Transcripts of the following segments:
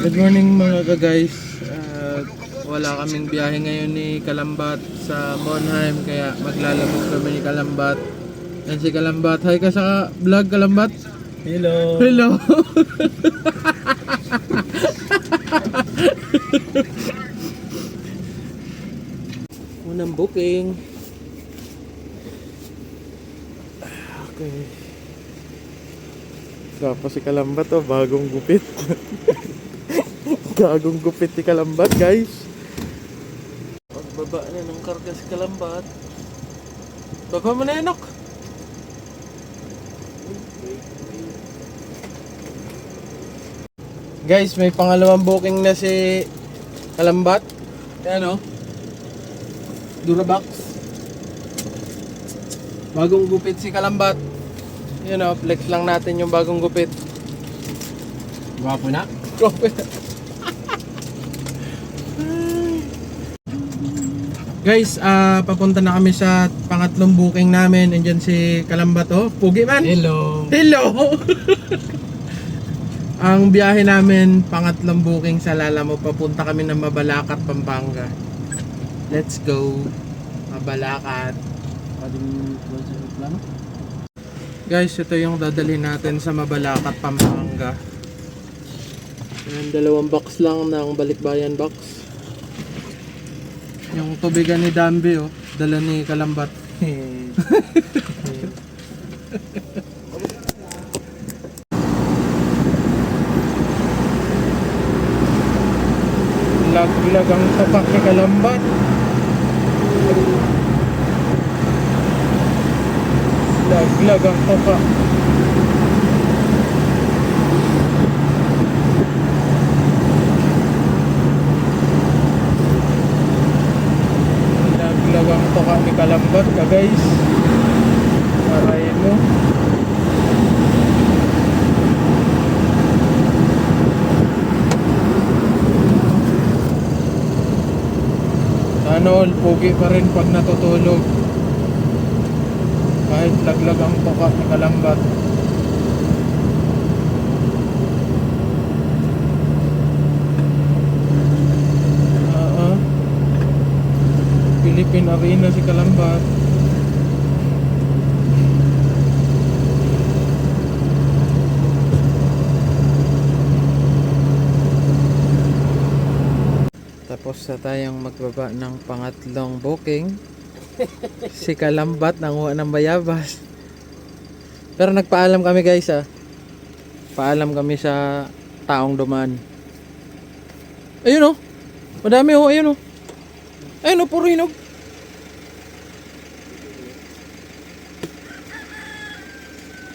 Good morning mga ka-guys. Uh, wala kaming biyahe ngayon ni Kalambat sa Monheim kaya maglalabas kami ni Kalambat. Yan si Kalambat. Hi ka sa vlog Kalambat. Hello. Hello. Unang booking. Okay. Gapa si Kalambat oh, bagong gupit. Gagong gupit ni Kalambat guys. Pagbaba na ng karga si Kalambat. Baba mo na Enok. Guys, may pangalawang booking na si Kalambat. Ayan o. Durabox. Bagong gupit si Kalambat. Yun o, flex lang natin yung bagong gupit. Gwapo na. Gupit. Guys, ah papunta na kami sa pangatlong booking namin. Andyan si Kalambat oh. Pugi man. Hello. Hello! Ang biyahe namin, pangatlong booking sa Lalamo, papunta kami ng Mabalacat, Pampanga. Let's go. Mabalacat. Guys, ito yung dadalhin natin sa Mabalacat, Pampanga. Ayan, dalawang box lang ng balikbayan box. Yung tubigan ni Dambi, oh. Dala ni Kalambat. Laglag ang tapak ni Kalambat. Laglag ang tapak. Laglag ang tapak ni Kalambat ka guys. Aray mo. Sana all, pogi pa rin pag natutulog. Kahit laglag ang toka ni Kalambat. Oo. Philippine Arena si Kalambat. Na tayong magbaba ng pangatlong booking. si Kalambat nanguha ng bayabas. Pero nagpaalam kami guys ah. Paalam kami sa taong duman. Ayun oh. Madami oh, ayun oh. Ayun oh, puro hinog.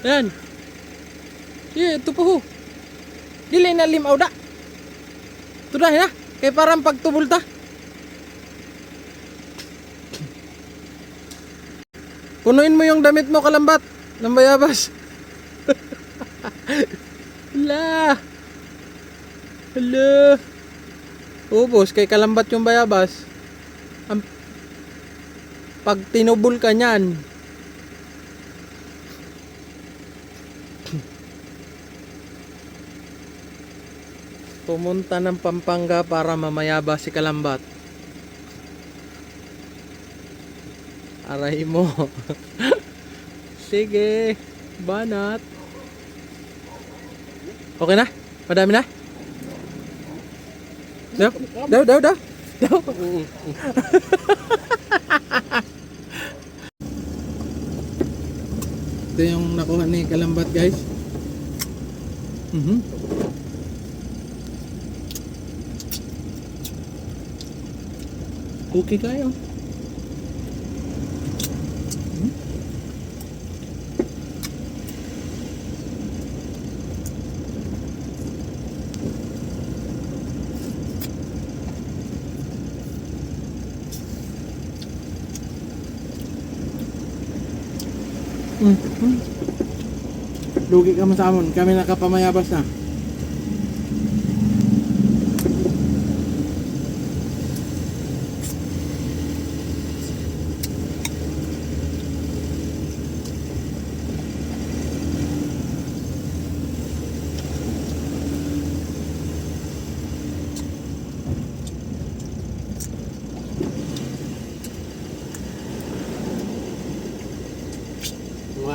Yan. Yeah, ito po ho. Dili na limaw da. Ito na, na. Kaya parang pagtubol ta. Punuin mo yung damit mo kalambat ng bayabas. Hala. Hala. Ubos kay kalambat yung bayabas. Ang pag tinubol ka niyan. Pumunta ng Pampanga para mamayaba si Kalambat. Aray mo. Sige. Banat. Okay na? Madami na? Daw? Daw, daw, daw? Daw? Ito yung nakuha ni Kalambat guys. Mhm. Cookie kayo. Mm. Mm. Lugi ka man sa amon. Kami nakapamayabas na.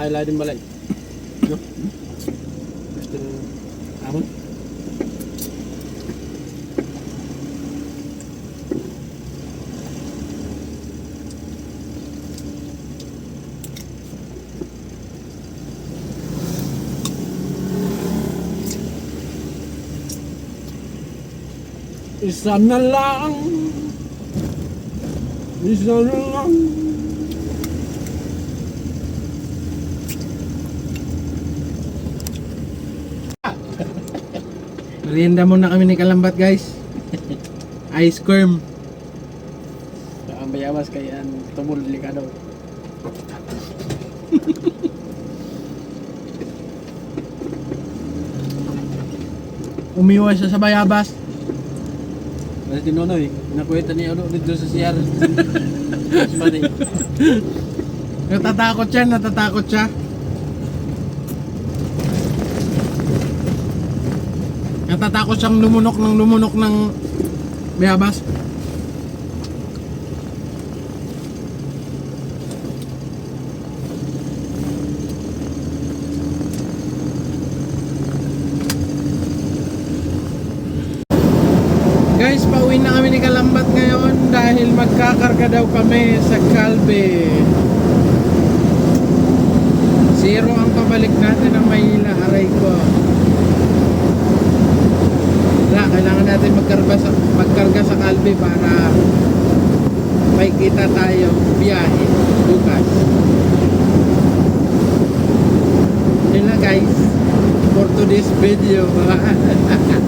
Bahala din balay. No? Gusto amon? Isa na lang Isa na lang Merienda muna kami ni Kalambat guys. Ice cream. Ang bayabas kay an tumul delikado. Umiwas siya sa bayabas. Kasi tinunoy, nakuweta niya ulo dito sa CR. Natatakot siya, natatakot siya. Natatakot siyang lumunok ng lumunok ng bayabas. Guys, pauwi na kami ni Kalambat ngayon dahil magkakarga daw kami sa Calbe. Zero ang pabalik natin ng Maynila, aray ko. Kailangan natin magkarga sa, magkarga sa Calbe para may kita tayo biyahe bukas. Yun lang guys, for today's video